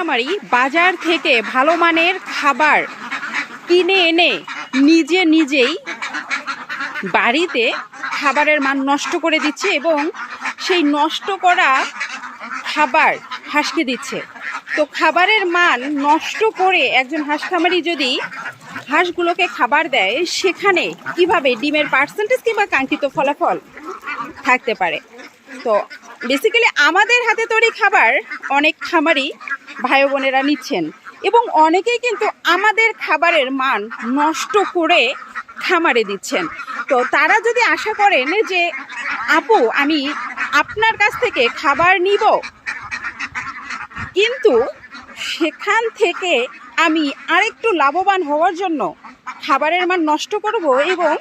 আমারই বাজার থেকে ভালো মানের খাবার কিনে এনে নিজে নিজেই বাড়িতে খাবারের মান নষ্ট করে দিচ্ছে এবং সেই নষ্ট করা খাবার হাঁসকে দিচ্ছে। তো খাবারের মান নষ্ট করে একজন হাঁস খামারি যদি হাঁসগুলোকে খাবার দেয়, সেখানে কীভাবে ডিমের পার্সেন্টেজ কিংবা কাঙ্ক্ষিত ফলাফল থাকতে পারে? তো বেসিক্যালি আমাদের হাতে তৈরি খাবার অনেক খামারই ভাই বোনেরা নিচ্ছেন এবং অনেকেই কিন্তু আমাদের খাবারের মান নষ্ট করে খামারে দিচ্ছেন। তো তারা যদি আশা করেন যে, আপু, আমি আপনার কাছ থেকে খাবার নিব। কিন্তু সেখান থেকে আমি আরেকটু লাভবান হওয়ার জন্য খাবারের মান নষ্ট করব এবং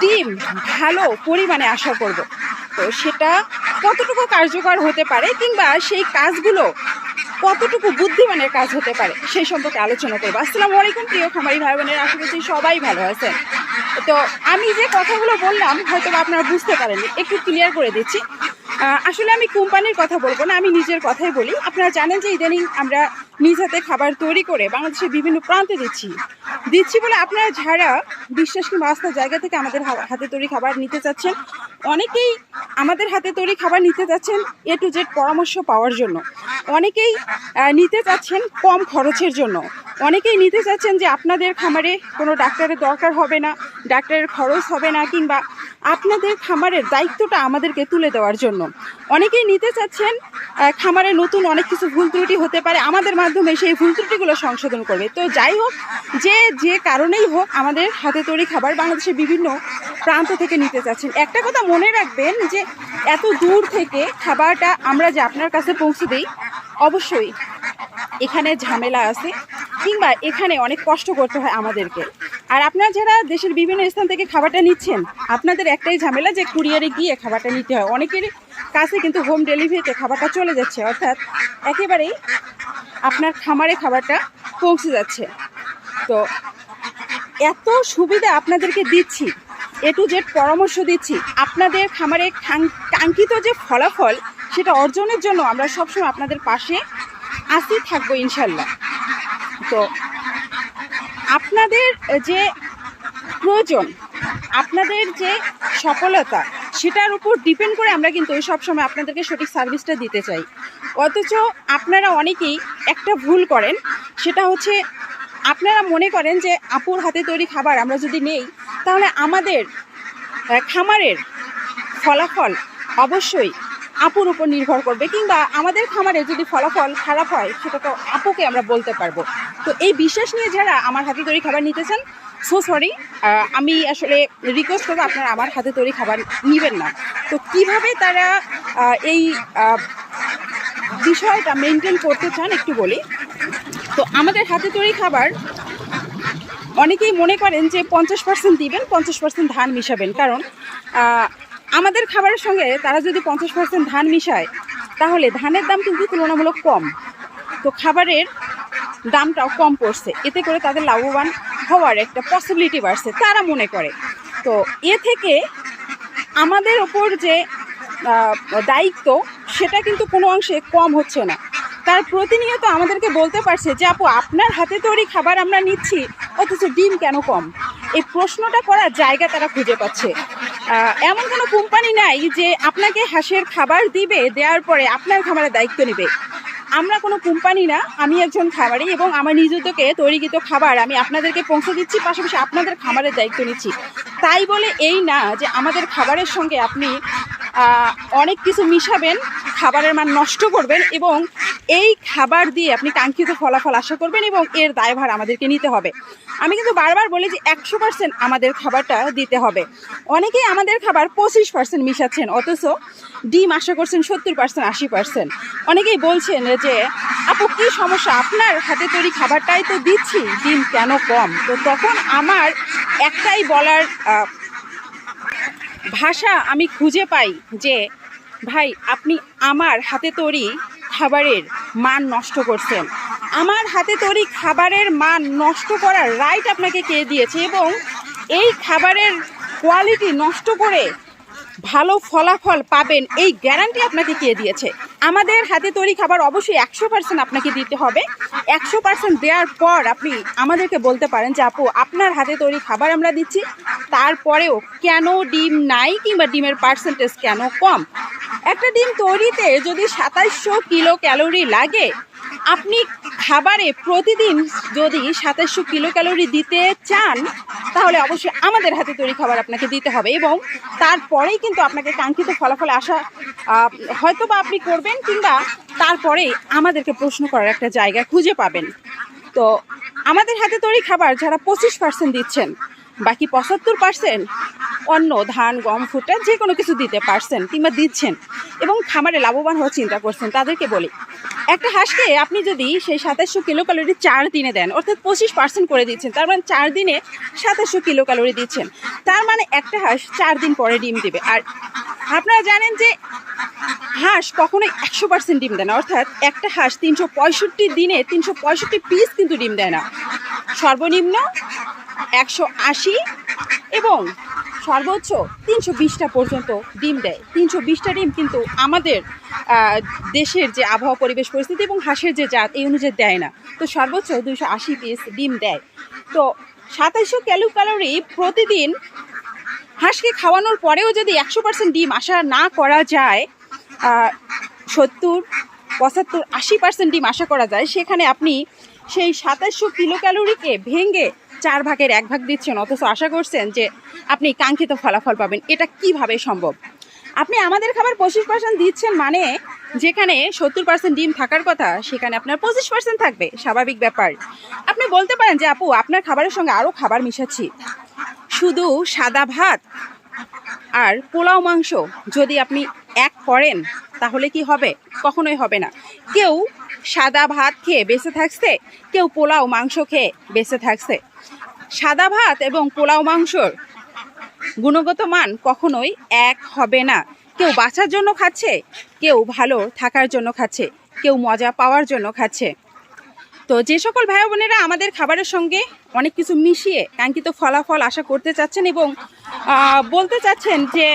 ডিম ভালো পরিমাণে আশা করব। তো সেটা কতটুকু কার্যকর হতে পারে কিংবা সেই কাজগুলো কতটুকু বুদ্ধিমানের কাজ হতে পারে সেই সম্পর্কে আলোচনা করব। আসসালামু আলাইকুম, প্রিয় খামারি ভাই বোনের, আশা করছি সবাই ভালো আছেন। তো আমি যে কথাগুলো বললাম হয়তো আপনারা বুঝতে পারেননি একটু ক্লিয়ার করে দিচ্ছি। আসলে আমি কোম্পানির কথা বলব না, আমি নিজের কথাই বলি। আপনারা জানেন যে ইদানিং আমরা নিজ হাতে খাবার তৈরি করে বাংলাদেশের বিভিন্ন প্রান্তে দিচ্ছি। দিচ্ছি বলে আপনারা যারা বিশ্বাস কিংবা আস্থার জায়গা থেকে আমাদের হাতে তৈরি খাবার নিতে চাচ্ছেন, অনেকেই আমাদের হাতে তৈরি খাবার নিতে চাচ্ছেন এ টু জেড পরামর্শ পাওয়ার জন্য। অনেকেই নিতে চাচ্ছেন কম খরচের জন্য। অনেকেই নিতে চাচ্ছেন যে আপনাদের খামারে কোনো ডাক্তারের দরকার হবে না, ডাক্তারের খরচ হবে না কিংবা আপনাদের খামারের দায়িত্বটা আমাদেরকে তুলে দেওয়ার জন্য। অনেকেই নিতে চাচ্ছেন খামারে নতুন অনেক কিছু ভুল ত্রুটি হতে পারে, আমাদের মাধ্যমে সেই ভুল ত্রুটিগুলো সংশোধন করবে। তো যাই হোক, যে যে কারণেই হোক আমাদের হাতে তৈরি খাবার বাংলাদেশের বিভিন্ন প্রান্ত থেকে নিতে চাচ্ছেন। একটা কথা মনে রাখবেন যে, এত দূর থেকে খাবারটা আমরা যে আপনার কাছে পৌঁছে দিই, অবশ্যই এখানে ঝামেলা আছে কিংবা এখানে অনেক কষ্ট করতে হয় আমাদেরকে। আর আপনারা যারা দেশের বিভিন্ন স্থান থেকে খাবারটা নিচ্ছেন, আপনাদের একটাই ঝামেলা যে কুরিয়ারে গিয়ে খাবারটা নিতে হয়। অনেকেরই কাছে কিন্তু হোম ডেলিভারিতে খাবারটা চলে যাচ্ছে, অর্থাৎ একেবারেই আপনার খামারে খাবারটা পৌঁছে যাচ্ছে। তো এত সুবিধা আপনাদেরকে দিচ্ছি, এ টু জেড পরামর্শ দিচ্ছি, আপনাদের খামারে কাঙ্ক্ষিত যে ফলাফল সেটা অর্জনের জন্য আমরা সবসময় আপনাদের পাশে আসি থাকব ইনশাল্লাহ তো আপনাদের যে প্রয়োজন, আপনাদের যে সফলতা, সেটার উপর ডিপেন্ড করে আমরা কিন্তু সবসময় আপনাদেরকে সঠিক সার্ভিসটা দিতে চাই। অথচ আপনারা অনেকেই একটা ভুল করেন, সেটা হচ্ছে আপনারা মনে করেন যে আপুর হাতে তৈরি খাবার আমরা যদি নেই, তাহলে আমাদের খামারের ফলাফল অবশ্যই আপুর উপর নির্ভর করবে কিংবা আমাদের খামারে যদি ফলাফল খারাপ হয়, সেটা তো আপুকে আমরা বলতে পারব। তো এই বিশ্বাস নিয়ে যারা আমার হাতে তৈরি খাবার নিতে চান সো সরি আমি আসলে রিকোয়েস্ট করব আপনারা আমার হাতে তৈরি খাবার নেবেন না। তো কীভাবে তারা এই বিষয়টা মেনটেন করতে চান একটু বলি। তো আমাদের হাতে তৈরি খাবার, অনেকেই মনে করেন যে পঞ্চাশ পার্সেন্ট দিবেন, পঞ্চাশ পার্সেন্ট ধান মিশাবেন। কারণ আমাদের খাবারের সঙ্গে তারা যদি পঞ্চাশ পার্সেন্ট ধান মিশায়, তাহলে ধানের দাম কিন্তু তুলনামূলক কম। তো খাবারের দামটাও কম পড়ছে। এতে করে তাদের লাভবান হওয়ার একটা পসিবিলিটি বাড়ছে, তারা মনে করে। তো এ থেকে আমাদের ওপর যে দায়িত্ব, সেটা কিন্তু কোনো অংশে কম হচ্ছে না। তার প্রতিনিয়ত আমাদেরকে বলতে পারছে যে, আপু, আপনার হাতে তৈরি খাবার আমরা নিচ্ছি, অথচ ডিম কেন কম? এই প্রশ্নটা করার জায়গা তারা খুঁজে পাচ্ছে। এমন কোনো কোম্পানি নাই যে আপনাকে হাঁসের খাবার দিবে, দেওয়ার পরে আপনার খাবারের দায়িত্ব নেবে। আমরা কোনো কোম্পানি না, আমি একজন খামারি এবং আমার নিজেদেরকে তৈরিকৃত খাবার আমি আপনাদেরকে পৌঁছে দিচ্ছি, পাশাপাশি আপনাদের খাবারের দায়িত্ব নিচ্ছি। তাই বলে এই না যে আমাদের খাবারের সঙ্গে আপনি অনেক কিছু মিশাবেন, খাবারের মান নষ্ট করবেন এবং এই খাবার দিয়ে আপনি কাঙ্ক্ষিত ফলাফল আশা করবেন এবং এর দায়ভার আমাদেরকে নিতে হবে। আমি কিন্তু বারবার বলি যে একশো পার্সেন্ট আমাদের খাবারটা দিতে হবে। অনেকেই আমাদের খাবার পঁচিশ পার্সেন্ট মিশাচ্ছেন, অথচ ডিম আশা করছেন সত্তর পার্সেন্ট আশি পার্সেন্ট অনেকেই বলছেন যে, আপু, কী সমস্যা? আপনার হাতে তৈরি খাবারটাই তো দিচ্ছি, ডিম কেন কম? তো তখন আমার একটাই বলার ভাষা আমি খুঁজে পাই যে, ভাই, আপনি আমার হাতে তৈরি খাবারের মান নষ্ট করছেন। আমার হাতে তৈরি খাবারের মান নষ্ট করার রাইট আপনাকে কে দিয়েছে এবং এই খাবারের কোয়ালিটি নষ্ট করে ভালো ফলাফল পাবেন, এই গ্যারান্টি আপনাকে কে দিয়েছে? আমাদের হাতে তৈরি খাবার অবশ্যই একশো পার্সেন্ট আপনাকে দিতে হবে। একশো পার্সেন্ট দেওয়ার পর আপনি আমাদেরকে বলতে পারেন যে, আপু, আপনার হাতে তৈরি খাবার আমরা দিচ্ছি। তারপরেও কেন ডিম নাই কিংবা ডিমের পার্সেন্টেজ কেন কম? একটা ডিম তৈরিতে যদি সাতাইশশো কিলো ক্যালোরি লাগে আপনি খাবারে প্রতিদিন যদি সাতাশশো কিলো ক্যালোরি দিতে চান, তাহলে অবশ্যই আমাদের হাতে তৈরি খাবার আপনাকে দিতে হবে এবং তারপরেই কিন্তু আপনাকে কাঙ্ক্ষিত ফলাফলে আসা হয়তো বা আপনি করবেন কিংবা তারপরেই আমাদেরকে প্রশ্ন করার একটা জায়গা খুঁজে পাবেন। তো আমাদের হাতে তৈরি খাবার যারা পঁচিশ পার্সেন্ট দিচ্ছেন, বাকি পঁচাত্তর পার্সেন্ট অন্য ধান, গম, ফুটা যে কোনো কিছু দিতে পারছেন কিংবা দিচ্ছেন এবং খামারে লাভবান হওয়ার চিন্তা করছেন, তাদেরকে বলি, একটা হাঁসকে আপনি যদি সেই সাতাশশো কিলো ক্যালোরি চার দিনে দেন, অর্থাৎ পঁচিশ পার্সেন্ট করে দিচ্ছেন, তার মানে চার দিনে সাতাশশো কিলো ক্যালোরি দিচ্ছেন, তার মানে একটা হাঁস চার দিন পরে ডিম দেবে। আর আপনারা জানেন যে হাঁস কখনোই একশো পার্সেন্ট ডিম দেয় না, অর্থাৎ একটা হাঁস তিনশো পঁয়ষট্টি দিনে তিনশো পঁয়ষট্টি পিস কিন্তু ডিম দেয় না। সর্বনিম্ন একশো আশি এবং সর্বোচ্চ তিনশো বিশটা পর্যন্ত ডিম দেয়। তিনশো বিশটা ডিম কিন্তু আমাদের দেশের যে আবহাওয়া, পরিবেশ, পরিস্থিতি এবং হাঁসের যে জাত, এই অনুযায়ী দেয় না। তো সর্বোচ্চ দুইশো আশি পিস ডিম দেয়। তো সাতাইশশো ক্যালো ক্যালোরি প্রতিদিন হাঁসকে খাওয়ানোর পরেও যদি একশো পার্সেন্ট ডিম আশা না করা যায় সত্তর, পঁচাত্তর, আশি পার্সেন্ট ডিম আশা করা যায়, সেখানে আপনি সেই সাতাশশো কিলো ক্যালোরিকে ভেঙে চার ভাগের এক ভাগ দিচ্ছেন, অথচ আশা করছেন যে আপনি কাঙ্ক্ষিত ফলাফল পাবেন। এটা কীভাবে সম্ভব? আপনি আমাদের খাবার পঁচিশ পার্সেন্ট দিচ্ছেন মানে যেখানে সত্তর পার্সেন্ট ডিম থাকার কথা, সেখানে আপনার পঁচিশ পার্সেন্ট থাকবে। স্বাভাবিক ব্যাপার। আপনি বলতে পারেন যে, আপু, আপনার খাবারের সঙ্গে আরও খাবার মিশাচ্ছি। শুধু সাদা ভাত আর পোলাও মাংস যদি আপনি এক করেন, তাহলে কি হবে? কখনোই হবে না। কেউ সাদা ভাত খেয়ে বেঁচে থাকছে, কেউ পোলাও মাংস খেয়ে বেঁচে থাকছে। সাদা ভাত এবং পোলাও মাংসর গুণগত মান কখনোই এক হবে না। কেউ বাঁচার জন্য খাচ্ছে, কেউ ভালো থাকার জন্য খাচ্ছে, কেউ মজা পাওয়ার জন্য খাচ্ছে। তো যে সকল ভাই বোনেরা আমাদের খাবারের সঙ্গে অনেক কিছু মিশিয়ে কাঙ্ক্ষিত ফলাফল আশা করতে চাচ্ছেন এবং বলতে চাচ্ছেন যে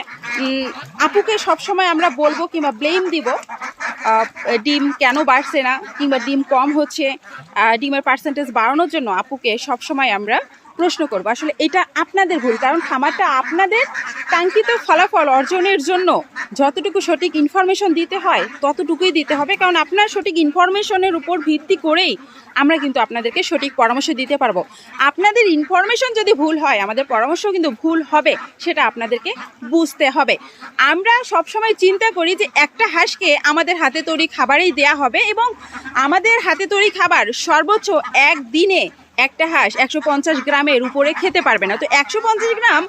আপুকে সবসময় আমরা বলব কিংবা ব্লেম দিব ডিম কেন বাড়ছে না কিংবা ডিম কম হচ্ছে ডিমের পার্সেন্টেজ বাড়ানোর জন্য আপুকে সবসময় আমরা প্রশ্ন করব। আসলে এটা আপনাদের ভুল, কারণ খামারটা আপনাদের কাঙ্ক্ষিত ফলাফল অর্জনের জন্য যতটুকু সঠিক ইনফরমেশন দিতে হয়, ততটুকুই দিতে হবে। কারণ আপনার সঠিক ইনফরমেশনের উপর ভিত্তি করেই আমরা কিন্তু আপনাদেরকে সঠিক পরামর্শ দিতে পারব। আপনাদের ইনফরমেশন যদি ভুল হয়, আমাদের পরামর্শ কিন্তু ভুল হবে, সেটা আপনাদেরকে বুঝতে হবে। আমরা সবসময় চিন্তা করি যে একটা হাঁসকে আমাদের হাতে তৈরি খাবারেই দেয়া হবে এবং আমাদের হাতে তৈরি খাবার সর্বোচ্চ একদিনে একটা হাঁস একশো পঞ্চাশ গ্রামের উপরে খেতে পারবে না। তো একশো পঞ্চাশ গ্রাম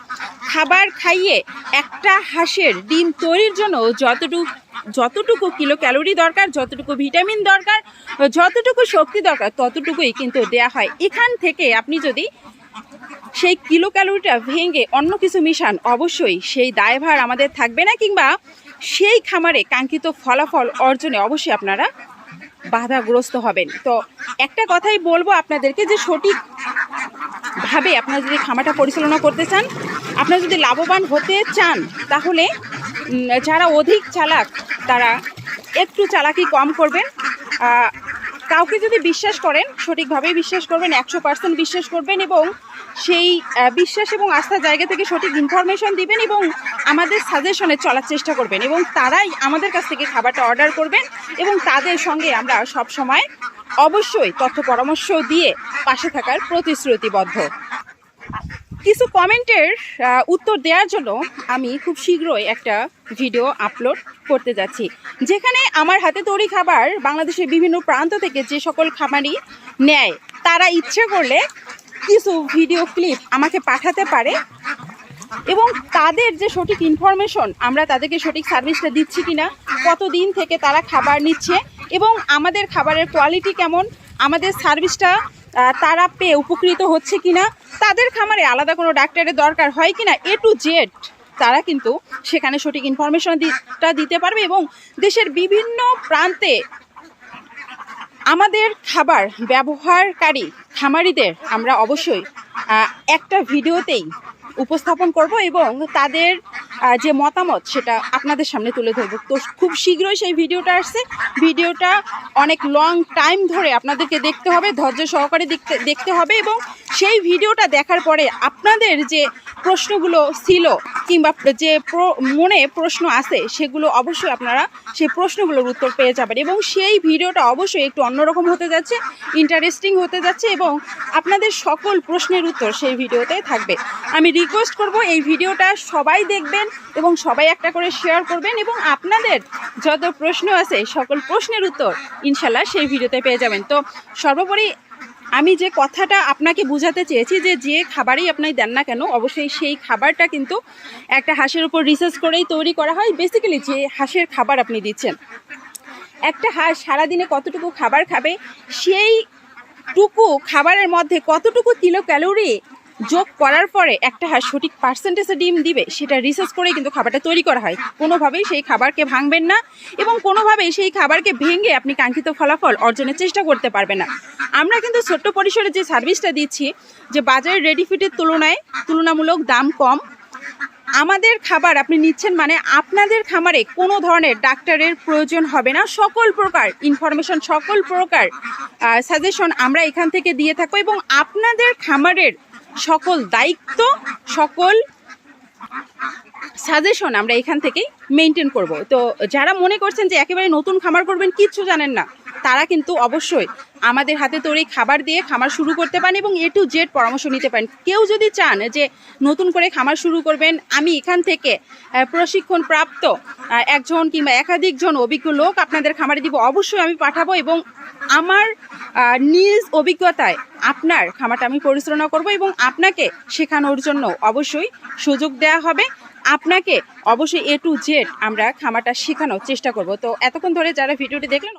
খাবার খাইয়ে একটা হাঁসের ডিম তৈরির জন্য যতটুকু যতটুকু কিলো ক্যালোরি দরকার, যতটুকু ভিটামিন দরকার, যতটুকু শক্তি দরকার, ততটুকুই কিন্তু দেয়া হয়। এখান থেকে আপনি যদি সেই কিলো ক্যালোরিটা ভেঙে অন্য কিছু মিশান, অবশ্যই সেই দায়ভার আমাদের থাকবে না, কিংবা সেই খামারে কাঙ্ক্ষিত ফলাফল অর্জনে অবশ্যই আপনারা বাধাগ্রস্ত হবেন। তো একটা কথাই বলব আপনাদেরকে যে সঠিক ভাবে আপনারা যদি খামারটা পরিচালনা করতে চান, আপনারা যদি লাভবান হতে চান, তাহলে যারা অধিক চালাক, তারা একটু চালাকি কম করবেন। কাউকে যদি বিশ্বাস করেন, সঠিকভাবেই বিশ্বাস করবেন, একশো পার্সেন্ট বিশ্বাস করবেন এবং সেই বিশ্বাস এবং আস্থার জায়গা থেকে সঠিক ইনফরমেশন দিবেন এবং আমাদের সাজেশনে চলার চেষ্টা করবেন এবং তারাই আমাদের কাছ থেকে খাবারটা অর্ডার করবেন এবং তাদের সঙ্গে আমরা সব সময় অবশ্যই তথ্য পরামর্শ দিয়ে পাশে থাকার প্রতিশ্রুতিবদ্ধ। কিছু কমেন্টের উত্তর দেওয়ার জন্য আমি খুব শীঘ্রই একটা ভিডিও আপলোড করতে যাচ্ছি। যেখানে আমার হাতে তৈরি খাবার বাংলাদেশের বিভিন্ন প্রান্ত থেকে যে সকল খামারি নেয়, তারা ইচ্ছে করলে কিছু ভিডিও ক্লিপ আমাকে পাঠাতে পারে এবং তাদের যে সঠিক ইনফরমেশন আমরা তাদেরকে সঠিক সার্ভিসটা দিচ্ছি কি কিনা, কতদিন থেকে তারা খাবার নিচ্ছে এবং আমাদের খাবারের কোয়ালিটি কেমন, আমাদের সার্ভিসটা তারা পেয়ে উপকৃত হচ্ছে কিনা, তাদের খামারে আলাদা কোনো ডাক্তারের দরকার হয় কিনা এ টু জেড তারা কিন্তু সেখানে সঠিক ইনফরমেশনটা দিতে পারবে এবং দেশের বিভিন্ন প্রান্তে আমাদের খাবার ব্যবহারকারী খামারিদের আমরা অবশ্যই একটা ভিডিওতেই উপস্থাপন করব এবং তাদের যে মতামত সেটা আপনাদের সামনে তুলে ধরবো। তো খুব শীঘ্রই সেই ভিডিওটা আসছে। ভিডিওটা অনেক লং টাইম ধরে আপনাদেরকে দেখতে হবে, ধৈর্য সহকারে দেখতে দেখতে হবে এবং সেই ভিডিওটা দেখার পরে আপনাদের যে প্রশ্নগুলো ছিল কিংবা যে মনে প্রশ্ন আছে, সেগুলো অবশ্যই আপনারা সেই প্রশ্নগুলোর উত্তর পেয়ে যাবেন এবং সেই ভিডিওটা অবশ্যই একটু অন্যরকম হতে যাচ্ছে ইন্টারেস্টিং হতে যাচ্ছে এবং আপনাদের সকল প্রশ্নের উত্তর সেই ভিডিওতে থাকবে। আমি রিকোয়েস্ট করব এই ভিডিওটা সবাই দেখবেন এবং সবাই একটা করে শেয়ার করবেন এবং আপনাদের যত প্রশ্ন আছে, সকল প্রশ্নের উত্তর ইনশাল্লাহ সেই ভিডিওতে পেয়ে যাবেন। তো সর্বোপরি আমি যে কথাটা আপনাকে বুঝাতে চেয়েছি যে যে খাবারই আপনি দেন না কেন, অবশ্যই সেই খাবারটা কিন্তু একটা হাঁসের উপর রিসার্চ করেই তৈরি করা হয়। বেসিক্যালি যে হাঁসের খাবার আপনি দিচ্ছেন। একটা হাঁস সারাদিনে কতটুকু খাবার খাবে? সেই টুকু খাবারের মধ্যে কতটুকু কিলো ক্যালোরি যোগ করার পরে একটা সঠিক পার্সেন্টেজে ডিম দিবে, সেটা রিসার্চ করে কিন্তু খাবারটা তৈরি করা হয়। কোনোভাবেই সেই খাবারকে ভাঙবেন না এবং কোনোভাবেই সেই খাবারকে ভেঙে আপনি কাঙ্ক্ষিত ফলাফল অর্জনের চেষ্টা করতে পারবেন না। আমরা কিন্তু ছোট্ট পরিসরে যে সার্ভিসটা দিচ্ছি, যে বাজারের রেডি ফিটের তুলনায় তুলনামূলক দাম কম, আমাদের খাবার আপনি নিচ্ছেন মানে আপনাদের খামারে কোনো ধরনের ডাক্তারের প্রয়োজন হবে না। সকল প্রকার ইনফরমেশন সকল প্রকার সাজেশন আমরা এখান থেকে দিয়ে থাকব এবং আপনাদের খামারের সকল দায়িত্ব, সকল সাজেশন আমরা এখান থেকেই মেনটেন করব। তো যারা মনে করছেন যে একেবারে নতুন খামার করবেন, কিচ্ছু জানেন না। তারা কিন্তু অবশ্যই আমাদের হাতে তৈরি খাবার দিয়ে খামার শুরু করতে পারেন এবং এ টু জেড পরামর্শ নিতে পারেন। কেউ যদি চান যে নতুন করে খামার শুরু করবেন আমি এখান থেকে আহ, প্রশিক্ষণ প্রাপ্ত একজন কিংবা একাধিকজন অভিজ্ঞ লোক আপনাদের খামারে দিব। অবশ্যই আমি পাঠাবো এবং আমার নিজ অভিজ্ঞতায় আপনার খামারটা আমি পরিচালনা করব এবং আপনাকে শেখানোর জন্য অবশ্যই সুযোগ দেওয়া হবে। আপনাকে অবশ্যই এ টু জেড আমরা খামারটা শেখানোর চেষ্টা করব। তো এতক্ষণ ধরে যারা ভিডিওটি দেখলেন